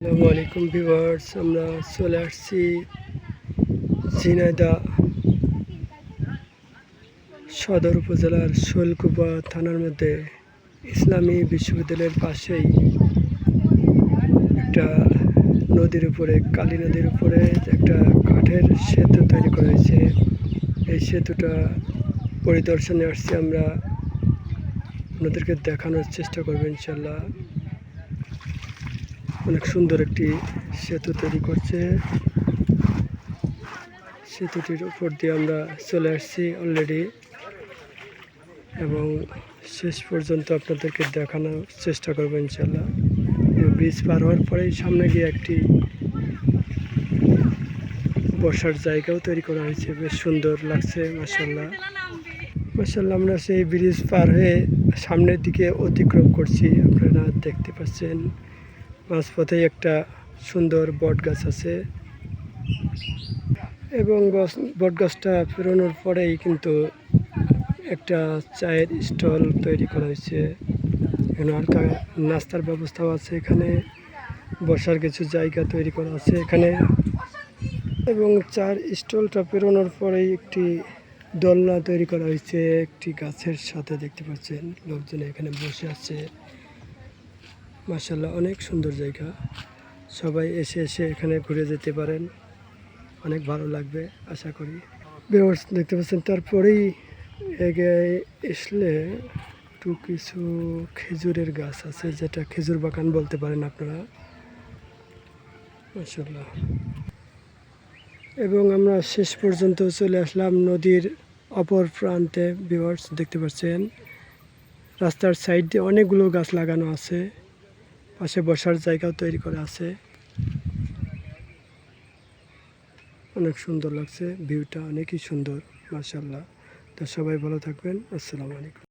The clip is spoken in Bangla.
আসসালামু আলাইকুম ভিউয়ার্স, আমরা চলে আসছি ঝিনাইদা সদর উপজেলার শৈলকুপা থানার মধ্যে। ইসলামী বিশ্ববিদ্যালয়ের পাশেই একটা নদীর উপরে, কালী নদীর উপরে একটা কাঠের সেতু তৈরি করা হয়েছে। এই সেতুটা পরিদর্শনে আসছি আমরা। আপনাদেরকে দেখানোর চেষ্টা করব ইনশাল্লাহ। অনেক সুন্দর একটি সেতু তৈরি করছে। সেতুটির উপর দিয়ে আমরা চলে আসছি অলরেডি এবং শেষ পর্যন্ত আপনাদেরকে দেখানোর চেষ্টা করব ইনশাল্লাহ ব্রিজ পার হওয়ার পরেই সামনে গিয়ে একটি বসার জায়গাও তৈরি করা হয়েছে। বেশ সুন্দর লাগছে মাসাল্লাহ মাসাল্লাহ আমরা সেই ব্রিজ পার হয়ে সামনের দিকে অতিক্রম করছি। আপনারা দেখতে পাচ্ছেন। মাঝপথেই একটা সুন্দর বট গাছ আছে। এবং বট গাছটা পেরোনোর পরেই কিন্তু একটা চায়ের স্টল তৈরি করা হয়েছে। এখানে আর নাস্তার ব্যবস্থাও আছে এখানে। বসার কিছু জায়গা তৈরি করা আছে এখানে। এবং চার স্টলটা পেরোনোর পরেই একটি দোলনা তৈরি করা হয়েছে। একটি গাছের সাথে দেখতে পাচ্ছেন, লোকজন এখানে বসে আছে। মার্শাল্লাহ অনেক সুন্দর জায়গা। সবাই এসে এসে এখানে ঘুরে যেতে পারেন। অনেক ভালো লাগবে, আশা করি। ভিউয়ার্স, দেখতে পাচ্ছেন, তারপরেই এগিয়ে আসলে একটু কিছু খেজুরের গাছ আছে, যেটা খেজুর বাগান বলতে পারেন আপনারা। মার্শাল্লাহ এবং আমরা শেষ পর্যন্ত চলে আসলাম নদীর অপর প্রান্তে। ভিউয়ার্স, দেখতে পাচ্ছেন, রাস্তার সাইড অনেকগুলো গাছ লাগানো আছে। পাশে বসার জায়গাও তৈরি করা আছে। অনেক সুন্দর লাগছে, ভিউটা অনেকই সুন্দর মার্শাল্লাহ তো সবাই ভালো থাকবেন, আসসালামু আলাইকুম।